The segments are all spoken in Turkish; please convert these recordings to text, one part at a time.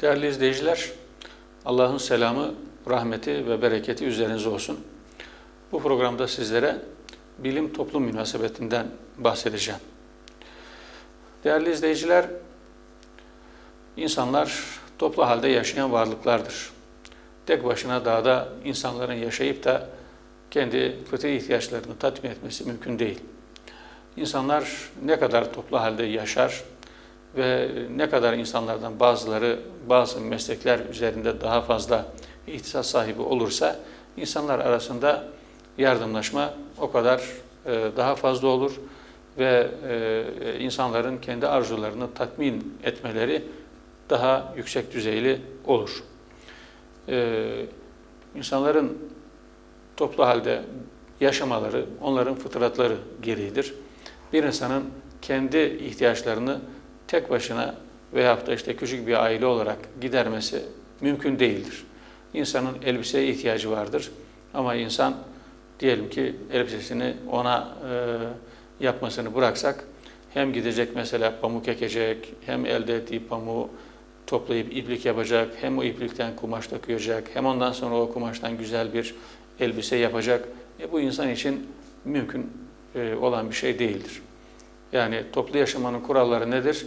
Değerli izleyiciler, Allah'ın selamı, rahmeti ve bereketi üzerinize olsun. Bu programda sizlere bilim toplum münasebetinden bahsedeceğim. Değerli izleyiciler, insanlar toplu halde yaşayan varlıklardır. Tek başına dağda insanların yaşayıp da kendi fıtri ihtiyaçlarını tatmin etmesi mümkün değil. İnsanlar ne kadar toplu halde yaşar ve ne kadar insanlardan bazıları bazı meslekler üzerinde daha fazla ihtisas sahibi olursa insanlar arasında yardımlaşma o kadar e, daha fazla olur ve e, insanların kendi arzularını tatmin etmeleri daha yüksek düzeyli olur. E, insanların toplu halde yaşamaları onların fıtratları gereğidir. Bir insanın kendi ihtiyaçlarını tek başına veyahut da işte küçük bir aile olarak gidermesi mümkün değildir. İnsanın elbiseye ihtiyacı vardır ama insan diyelim ki elbisesini ona e, yapmasını bıraksak hem gidecek mesela pamuk ekecek hem elde ettiği pamuğu toplayıp iplik yapacak hem o iplikten kumaş takıyacak hem ondan sonra o kumaştan güzel bir elbise yapacak. E, bu insan için mümkün e, olan bir şey değildir. Yani toplu yaşamanın kuralları nedir?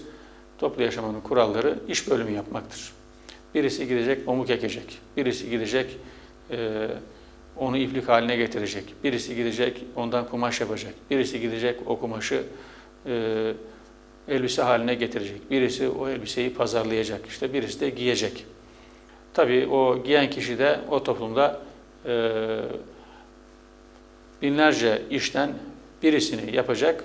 Toplu yaşamanın kuralları iş bölümü yapmaktır. Birisi gidecek pamuk ekecek, birisi gidecek e, onu iplik haline getirecek, birisi gidecek ondan kumaş yapacak, birisi gidecek o kumaşı e, elbise haline getirecek, birisi o elbiseyi pazarlayacak, işte birisi de giyecek. Tabii o giyen kişi de o toplumda e, binlerce işten birisini yapacak,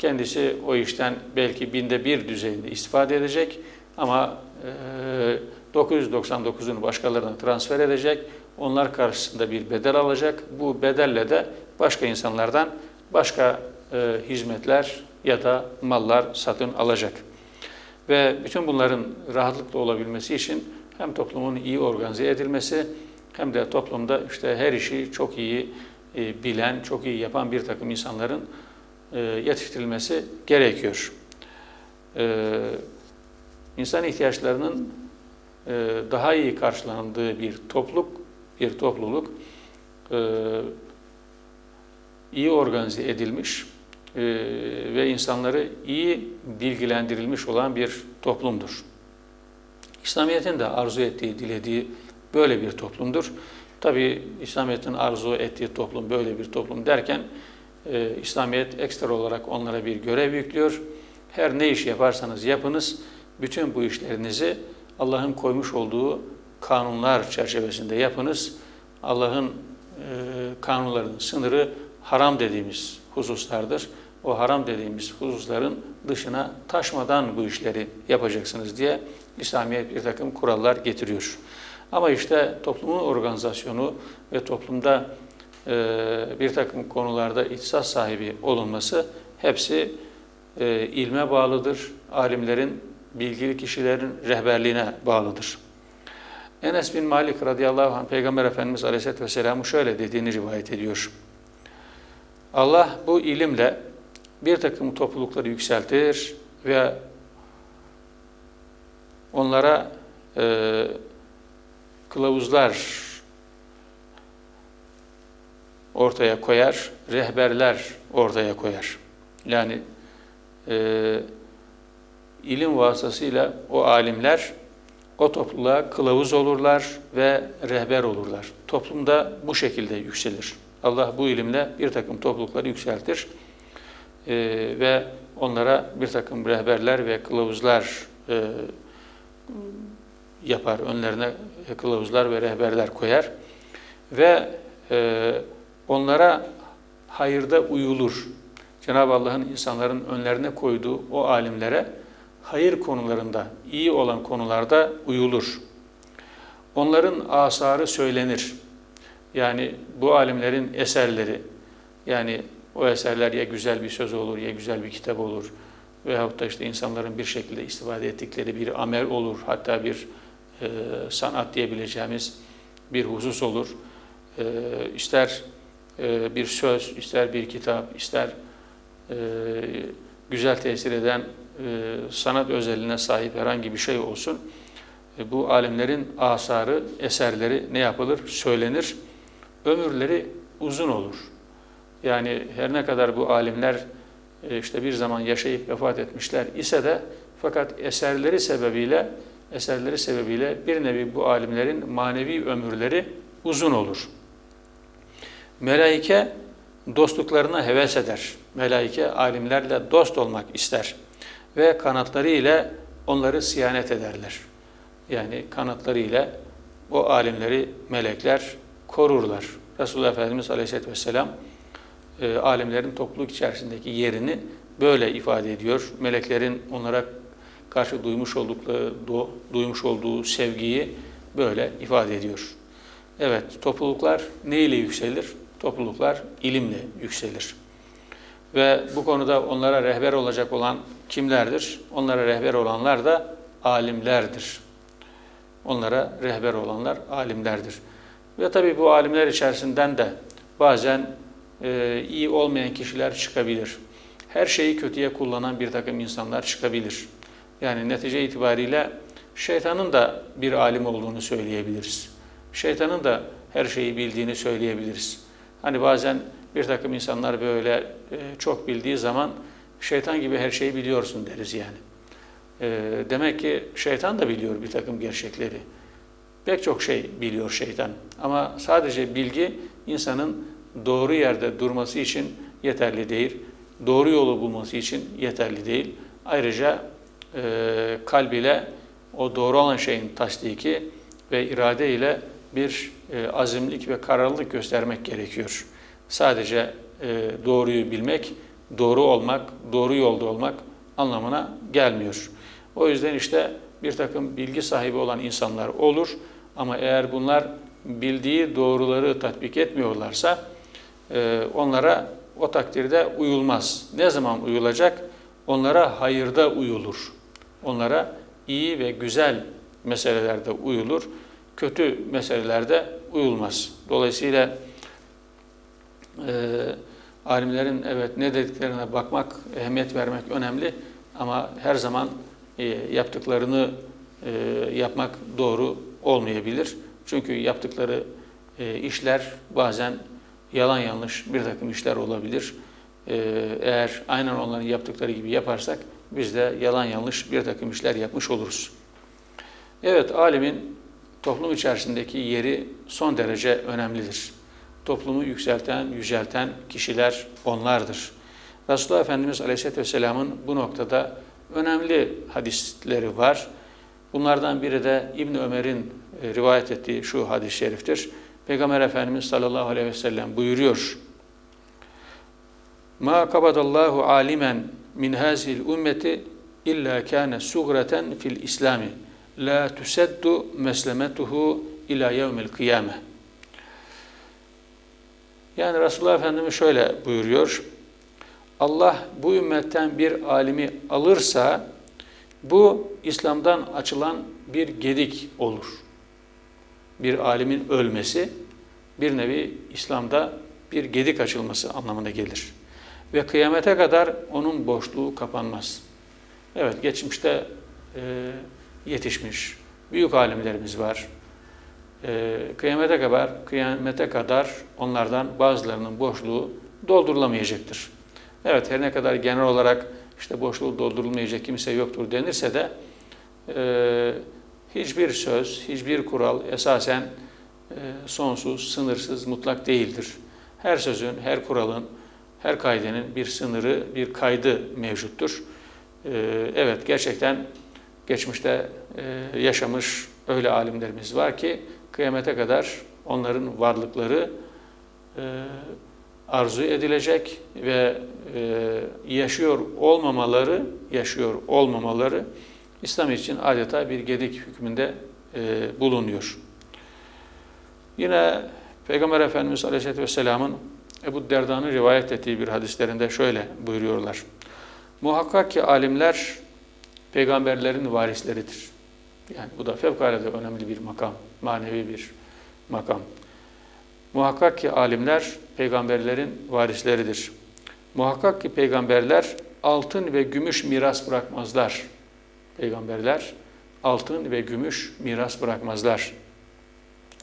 Kendisi o işten belki binde bir düzeyinde istifade edecek ama e, 999'unu başkalarına transfer edecek. Onlar karşısında bir bedel alacak. Bu bedelle de başka insanlardan başka e, hizmetler ya da mallar satın alacak. Ve bütün bunların rahatlıkla olabilmesi için hem toplumun iyi organize edilmesi hem de toplumda işte her işi çok iyi e, bilen, çok iyi yapan bir takım insanların e, yetiştirilmesi gerekiyor. E, insan ihtiyaçlarının e, daha iyi karşılandığı bir topluluk, bir topluluk iyi organize edilmiş ve insanları iyi bilgilendirilmiş olan bir toplumdur. İslamiyet'in de arzu ettiği, dilediği böyle bir toplumdur. Tabi İslamiyet'in arzu ettiği toplum böyle bir toplum derken e, İslamiyet ekstra olarak onlara bir görev yüklüyor. Her ne iş yaparsanız yapınız, bütün bu işlerinizi Allah'ın koymuş olduğu kanunlar çerçevesinde yapınız. Allah'ın e, kanunlarının sınırı haram dediğimiz hususlardır. O haram dediğimiz hususların dışına taşmadan bu işleri yapacaksınız diye İslamiyet bir takım kurallar getiriyor. Ama işte toplumun organizasyonu ve toplumda bir takım konularda ihtisas sahibi olunması hepsi e, ilme bağlıdır. Alimlerin, bilgili kişilerin rehberliğine bağlıdır. Enes bin Malik radıyallahu anh Peygamber Efendimiz aleyhisselatü vesselam'ı şöyle dediğini rivayet ediyor. Allah bu ilimle bir takım toplulukları yükseltir ve onlara e, kılavuzlar ortaya koyar, rehberler ortaya koyar. Yani e, ilim vasıtasıyla o alimler o topluluğa kılavuz olurlar ve rehber olurlar. Toplumda bu şekilde yükselir. Allah bu ilimle bir takım toplulukları yükseltir e, ve onlara bir takım rehberler ve kılavuzlar e, yapar. Önlerine kılavuzlar ve rehberler koyar ve e, onlara hayırda uyulur. Cenab-ı Allah'ın insanların önlerine koyduğu o alimlere hayır konularında, iyi olan konularda uyulur. Onların asarı söylenir. Yani bu alimlerin eserleri, yani o eserler ya güzel bir söz olur, ya güzel bir kitap olur veyahut da işte insanların bir şekilde istifade ettikleri bir amel olur, hatta bir e, sanat diyebileceğimiz bir husus olur. E, ister e, bir söz, ister bir kitap, ister e, güzel tesir eden e, sanat özelliğine sahip herhangi bir şey olsun. e, bu alimlerin asarı, eserleri ne yapılır? Söylenir. Ömürleri uzun olur. Yani her ne kadar bu alimler işte bir zaman yaşayıp vefat etmişler ise de fakat eserleri sebebiyle eserleri sebebiyle bir nevi bu alimlerin manevi ömürleri uzun olur. Melaike dostluklarına heves eder. Melaike alimlerle dost olmak ister ve kanatları ile onları siyanet ederler. Yani kanatları ile o alimleri melekler korurlar. Resulullah Efendimiz Aleyhisselatü Vesselam e, alimlerin topluluk içerisindeki yerini böyle ifade ediyor. Meleklerin onlara karşı duymuş oldukları, duymuş olduğu sevgiyi böyle ifade ediyor. Evet, topluluklar ne ile yükselir? Topluluklar ilimle yükselir. Ve bu konuda onlara rehber olacak olan kimlerdir? Onlara rehber olanlar da alimlerdir. Onlara rehber olanlar alimlerdir. Ve tabii bu alimler içerisinden de bazen e, iyi olmayan kişiler çıkabilir. Her şeyi kötüye kullanan bir takım insanlar çıkabilir. Yani netice itibariyle şeytanın da bir alim olduğunu söyleyebiliriz. Şeytanın da her şeyi bildiğini söyleyebiliriz. Hani bazen bir takım insanlar böyle e, çok bildiği zaman şeytan gibi her şeyi biliyorsun deriz yani. E, demek ki şeytan da biliyor bir takım gerçekleri. Pek çok şey biliyor şeytan. Ama sadece bilgi insanın doğru yerde durması için yeterli değil. Doğru yolu bulması için yeterli değil. Ayrıca e, kalb ile o doğru olan şeyin tasdiki ve irade ile bir e, azimlik ve kararlılık göstermek gerekiyor. Sadece e, doğruyu bilmek, doğru olmak, doğru yolda olmak anlamına gelmiyor. O yüzden işte bir takım bilgi sahibi olan insanlar olur ama eğer bunlar bildiği doğruları tatbik etmiyorlarsa e, onlara o takdirde uyulmaz. Ne zaman uyulacak? Onlara hayırda uyulur. Onlara iyi ve güzel meselelerde uyulur. Kötü meselelerde uyulmaz. Dolayısıyla e, alimlerin evet ne dediklerine bakmak, ehemmiyet vermek önemli ama her zaman e, yaptıklarını e, yapmak doğru olmayabilir. Çünkü yaptıkları e, işler bazen yalan yanlış bir takım işler olabilir. E, eğer aynen onların yaptıkları gibi yaparsak biz de yalan yanlış bir takım işler yapmış oluruz. Evet, alimin toplum içerisindeki yeri son derece önemlidir. Toplumu yükselten, yücelten kişiler onlardır. Resulullah Efendimiz Aleyhisselatü Vesselam'ın bu noktada önemli hadisleri var. Bunlardan biri de İbn Ömer'in e, rivayet ettiği şu hadis-i şeriftir. Peygamber Efendimiz sallallahu aleyhi ve sellem buyuruyor. Ma kabadallahu alimen min hazil ümmeti illa kana sugreten fil islami la tuseddu meslemetuhu ila yevmil kıyame. Yani Resulullah Efendimiz şöyle buyuruyor. Allah bu ümmetten bir alimi alırsa bu İslam'dan açılan bir gedik olur. Bir alimin ölmesi bir nevi İslam'da bir gedik açılması anlamına gelir. Ve kıyamete kadar onun boşluğu kapanmaz. Evet geçmişte e, yetişmiş büyük alimlerimiz var. E, kıyamete kadar, kıyamete kadar onlardan bazılarının boşluğu doldurulamayacaktır. Evet her ne kadar genel olarak işte boşluğu doldurulmayacak kimse yoktur denirse de e, hiçbir söz, hiçbir kural esasen e, sonsuz, sınırsız, mutlak değildir. Her sözün, her kuralın, her kaidenin bir sınırı, bir kaydı mevcuttur. E, evet gerçekten geçmişte e, yaşamış öyle alimlerimiz var ki kıyamete kadar onların varlıkları arzu edilecek ve yaşıyor olmamaları, yaşıyor olmamaları İslam için adeta bir gedik hükmünde bulunuyor. Yine Peygamber Efendimiz Aleyhisselatü Vesselam'ın Ebu Derda'nın rivayet ettiği bir hadislerinde şöyle buyuruyorlar. Muhakkak ki alimler peygamberlerin varisleridir. Yani bu da fevkalade önemli bir makam, manevi bir makam. Muhakkak ki alimler peygamberlerin varisleridir. Muhakkak ki peygamberler altın ve gümüş miras bırakmazlar. Peygamberler altın ve gümüş miras bırakmazlar.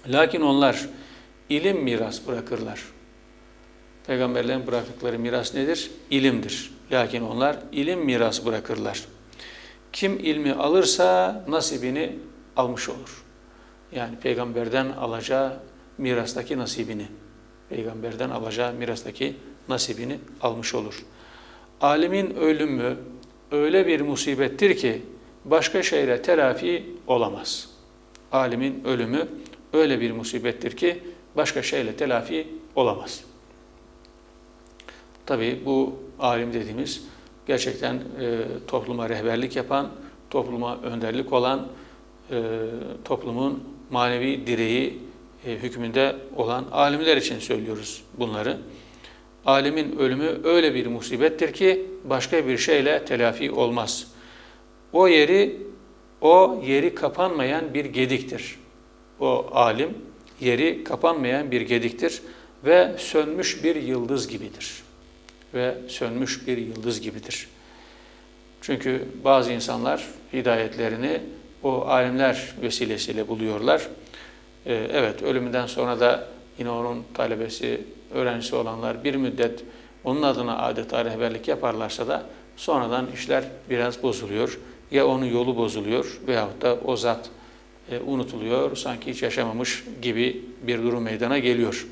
Lakin onlar ilim miras bırakırlar. Peygamberlerin bıraktıkları miras nedir? İlimdir. Lakin onlar ilim miras bırakırlar. Kim ilmi alırsa nasibini almış olur. Yani peygamberden alacağı mirastaki nasibini, peygamberden alacağı mirastaki nasibini almış olur. Alimin ölümü öyle bir musibettir ki başka şeyle telafi olamaz. Alimin ölümü öyle bir musibettir ki başka şeyle telafi olamaz. Tabii bu alim dediğimiz gerçekten e, topluma rehberlik yapan, topluma önderlik olan, e, toplumun manevi direği e, hükmünde olan alimler için söylüyoruz bunları. Alimin ölümü öyle bir musibettir ki başka bir şeyle telafi olmaz. O yeri, o yeri kapanmayan bir gediktir. O alim yeri kapanmayan bir gediktir ve sönmüş bir yıldız gibidir. Ve sönmüş bir yıldız gibidir. Çünkü bazı insanlar hidayetlerini o alimler vesilesiyle buluyorlar. Ee, evet ölümünden sonra da yine onun talebesi, öğrencisi olanlar bir müddet onun adına adeta rehberlik yaparlarsa da sonradan işler biraz bozuluyor. Ya onun yolu bozuluyor veyahut da o zat e, unutuluyor, sanki hiç yaşamamış gibi bir durum meydana geliyor.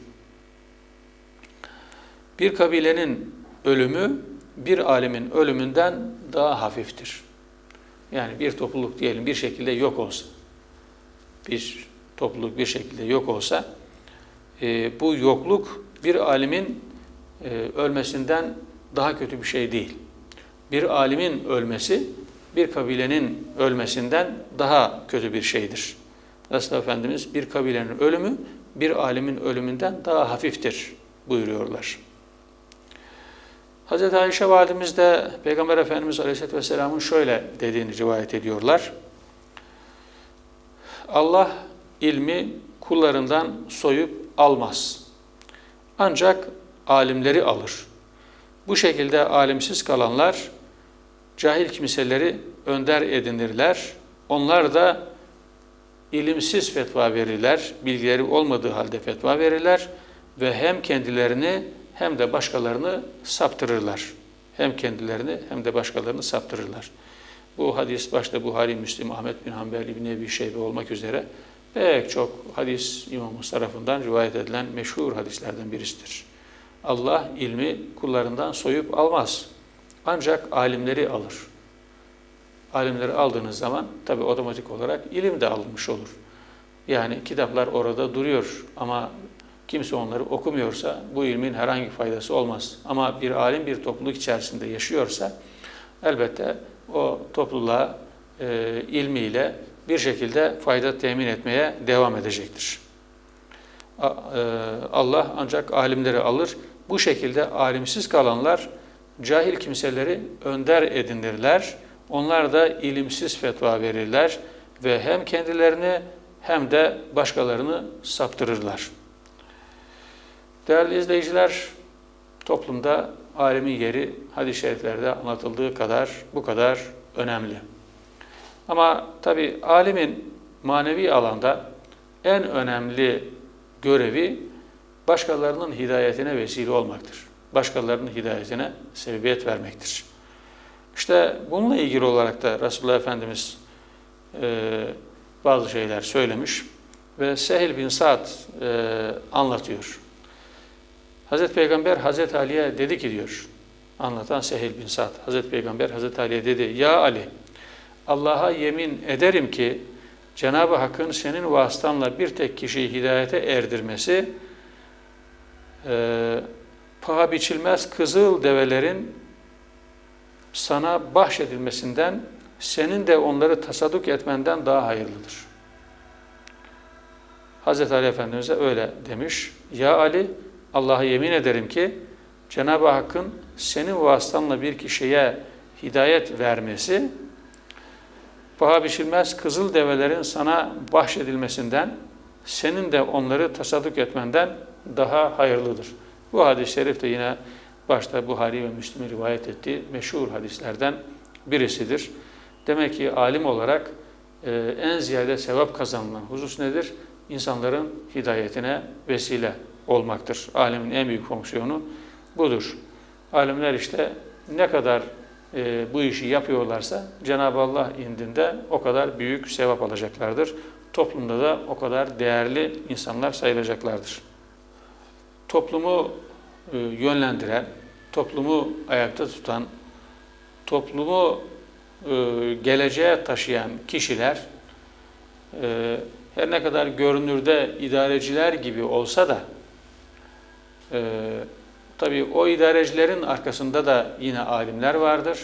Bir kabilenin ölümü bir alimin ölümünden daha hafiftir. Yani bir topluluk diyelim bir şekilde yok olsa, bir topluluk bir şekilde yok olsa, e, bu yokluk bir alimin e, ölmesinden daha kötü bir şey değil. Bir alimin ölmesi bir kabilenin ölmesinden daha kötü bir şeydir. Resulullah Efendimiz bir kabilenin ölümü bir alimin ölümünden daha hafiftir buyuruyorlar. Hz. Ayşe Validemiz de Peygamber Efendimiz Aleyhisselatü Vesselam'ın şöyle dediğini rivayet ediyorlar. Allah ilmi kullarından soyup almaz. Ancak alimleri alır. Bu şekilde alimsiz kalanlar cahil kimseleri önder edinirler. Onlar da ilimsiz fetva verirler, bilgileri olmadığı halde fetva verirler ve hem kendilerini hem de başkalarını saptırırlar. Hem kendilerini hem de başkalarını saptırırlar. Bu hadis başta Buhari, Müslim, Ahmet bin Hanbel, İbn Ebi Şeybe olmak üzere pek çok hadis imamımız tarafından rivayet edilen meşhur hadislerden birisidir. Allah ilmi kullarından soyup almaz. Ancak alimleri alır. Alimleri aldığınız zaman tabi otomatik olarak ilim de alınmış olur. Yani kitaplar orada duruyor ama kimse onları okumuyorsa bu ilmin herhangi faydası olmaz. Ama bir alim bir topluluk içerisinde yaşıyorsa elbette o topluluğa e, ilmiyle bir şekilde fayda temin etmeye devam edecektir. E, Allah ancak alimleri alır. Bu şekilde alimsiz kalanlar cahil kimseleri önder edinirler. Onlar da ilimsiz fetva verirler ve hem kendilerini hem de başkalarını saptırırlar. Değerli izleyiciler, toplumda alimin yeri hadis-i şeriflerde anlatıldığı kadar bu kadar önemli. Ama tabi alimin manevi alanda en önemli görevi başkalarının hidayetine vesile olmaktır. Başkalarının hidayetine sebebiyet vermektir. İşte bununla ilgili olarak da Resulullah Efendimiz e, bazı şeyler söylemiş ve Sehil bin Sa'd e, anlatıyor. Hazreti Peygamber Hazreti Ali'ye dedi ki diyor, anlatan Sehil bin Sa'd, Hazreti Peygamber Hazreti Ali'ye dedi, Ya Ali, Allah'a yemin ederim ki Cenab-ı Hakk'ın senin vasıtanla bir tek kişiyi hidayete erdirmesi, e, paha biçilmez kızıl develerin sana bahşedilmesinden, senin de onları tasaduk etmenden daha hayırlıdır. Hazreti Ali Efendimiz'e öyle demiş. Ya Ali, Allah'a yemin ederim ki Cenab-ı Hakk'ın senin vasıtanla bir kişiye hidayet vermesi, paha biçilmez kızıl develerin sana bahşedilmesinden, senin de onları tasadduk etmenden daha hayırlıdır. Bu hadis-i şerif de yine başta Buhari ve Müslim'in rivayet ettiği meşhur hadislerden birisidir. Demek ki alim olarak e, en ziyade sevap kazanılan husus nedir? İnsanların hidayetine vesile olmaktır. Alimin en büyük fonksiyonu budur. Alimler işte ne kadar e, bu işi yapıyorlarsa Cenab-ı Allah indinde o kadar büyük sevap alacaklardır. Toplumda da o kadar değerli insanlar sayılacaklardır. Toplumu e, yönlendiren, toplumu ayakta tutan, toplumu e, geleceğe taşıyan kişiler e, her ne kadar görünürde idareciler gibi olsa da tabii o idarecilerin arkasında da yine alimler vardır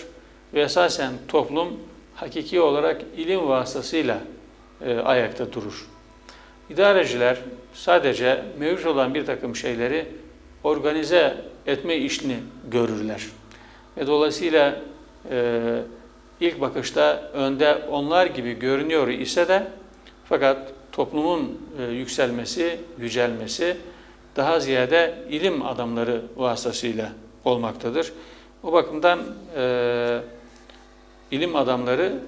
ve esasen toplum hakiki olarak ilim vasıtasıyla e, ayakta durur. İdareciler sadece mevcut olan bir takım şeyleri organize etme işini görürler. Ve dolayısıyla e, ilk bakışta önde onlar gibi görünüyor ise de fakat toplumun e, yükselmesi, yücelmesi daha ziyade ilim adamları vasıtasıyla olmaktadır. O bakımdan e, ilim adamları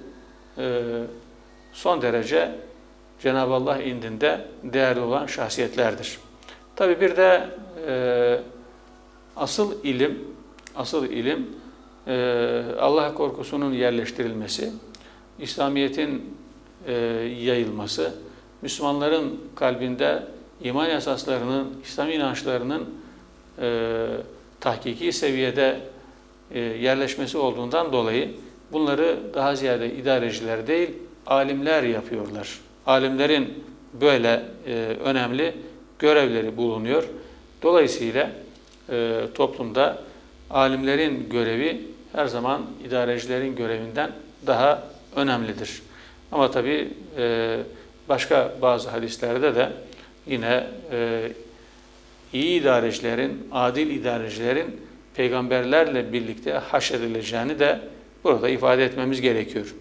e, son derece Cenab-ı Allah indinde değerli olan şahsiyetlerdir. Tabi bir de e, asıl ilim, asıl ilim e, Allah korkusunun yerleştirilmesi, İslamiyet'in e, yayılması, Müslümanların kalbinde iman esaslarının, İslam inançlarının e, tahkiki seviyede e, yerleşmesi olduğundan dolayı bunları daha ziyade idareciler değil, alimler yapıyorlar. Alimlerin böyle e, önemli görevleri bulunuyor. Dolayısıyla e, toplumda alimlerin görevi her zaman idarecilerin görevinden daha önemlidir. Ama tabi e, başka bazı hadislerde de yine e, iyi idarecilerin, adil idarecilerin peygamberlerle birlikte haşredileceğini de burada ifade etmemiz gerekiyor.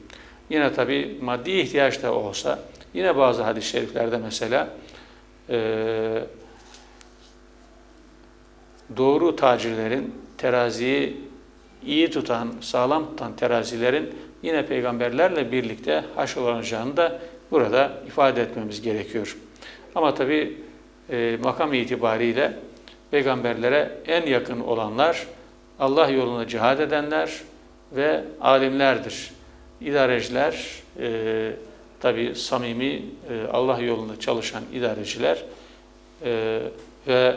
Yine tabi maddi ihtiyaç da olsa, yine bazı hadis-i şeriflerde mesela e, doğru tacirlerin, teraziyi iyi tutan, sağlam tutan terazilerin yine peygamberlerle birlikte haşrolunacağını da burada ifade etmemiz gerekiyor. Ama tabi e, makam itibariyle peygamberlere en yakın olanlar Allah yolunda cihad edenler ve alimlerdir. İdareciler e, tabi samimi e, Allah yolunda çalışan idareciler e, ve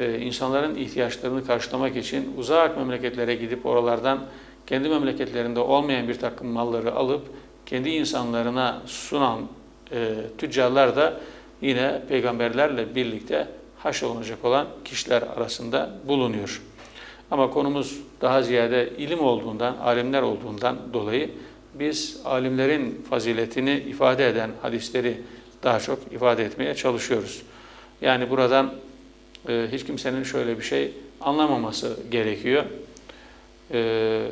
e, insanların ihtiyaçlarını karşılamak için uzak memleketlere gidip oralardan kendi memleketlerinde olmayan bir takım malları alıp kendi insanlarına sunan e, tüccarlar da yine peygamberlerle birlikte haşrolunacak olan kişiler arasında bulunuyor. Ama konumuz daha ziyade ilim olduğundan, alimler olduğundan dolayı biz alimlerin faziletini ifade eden hadisleri daha çok ifade etmeye çalışıyoruz. Yani buradan e, hiç kimsenin şöyle bir şey anlamaması gerekiyor. E,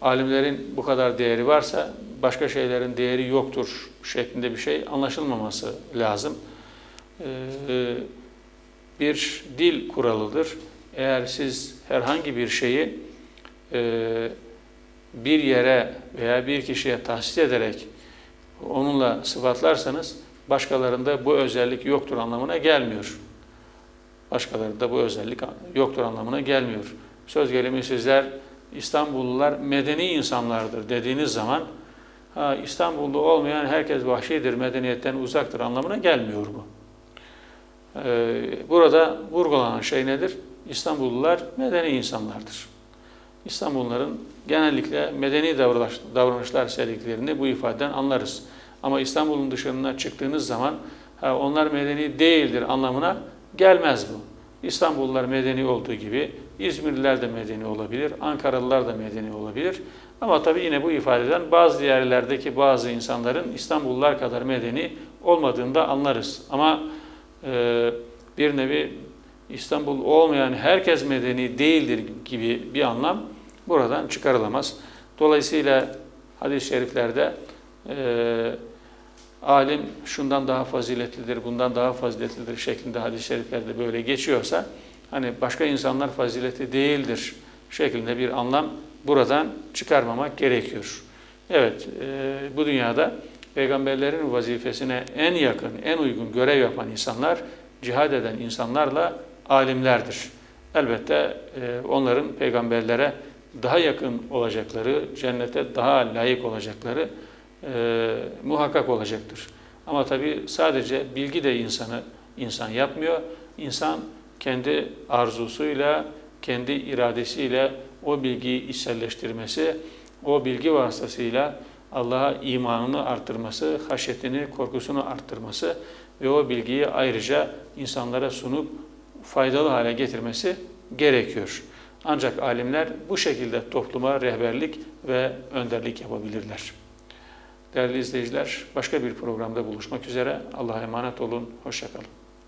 alimlerin bu kadar değeri varsa başka şeylerin değeri yoktur şeklinde bir şey anlaşılmaması lazım. E, bir dil kuralıdır. Eğer siz herhangi bir şeyi e, bir yere veya bir kişiye tahsis ederek onunla sıfatlarsanız başkalarında bu özellik yoktur anlamına gelmiyor. Başkalarında bu özellik yoktur anlamına gelmiyor. Söz gelimi sizler İstanbullular medeni insanlardır dediğiniz zaman ha, İstanbullu olmayan herkes vahşidir, medeniyetten uzaktır anlamına gelmiyor bu. Ee, burada vurgulanan şey nedir? İstanbullular medeni insanlardır. İstanbulluların genellikle medeni davranışlar sergilediklerini bu ifadeden anlarız. Ama İstanbul'un dışına çıktığınız zaman ha, onlar medeni değildir anlamına gelmez bu. İstanbullular medeni olduğu gibi İzmirliler de medeni olabilir, Ankaralılar da medeni olabilir. Ama tabii yine bu ifadeden bazı yerlerdeki bazı insanların İstanbullular kadar medeni olmadığını da anlarız. Ama e, bir nevi İstanbul olmayan herkes medeni değildir gibi bir anlam buradan çıkarılamaz. Dolayısıyla hadis-i şeriflerde e, alim şundan daha faziletlidir, bundan daha faziletlidir şeklinde hadis-i şeriflerde böyle geçiyorsa hani başka insanlar fazileti değildir şeklinde bir anlam buradan çıkarmamak gerekiyor. Evet, e, bu dünyada peygamberlerin vazifesine en yakın, en uygun görev yapan insanlar, cihad eden insanlarla alimlerdir. Elbette e, onların peygamberlere daha yakın olacakları, cennete daha layık olacakları e, muhakkak olacaktır. Ama tabi sadece bilgi de insanı insan yapmıyor. İnsan kendi arzusuyla, kendi iradesiyle o bilgiyi içselleştirmesi, o bilgi vasıtasıyla Allah'a imanını arttırması, haşyetini, korkusunu arttırması ve o bilgiyi ayrıca insanlara sunup faydalı hale getirmesi gerekiyor. Ancak alimler bu şekilde topluma rehberlik ve önderlik yapabilirler. Değerli izleyiciler, başka bir programda buluşmak üzere. Allah'a emanet olun, hoşçakalın.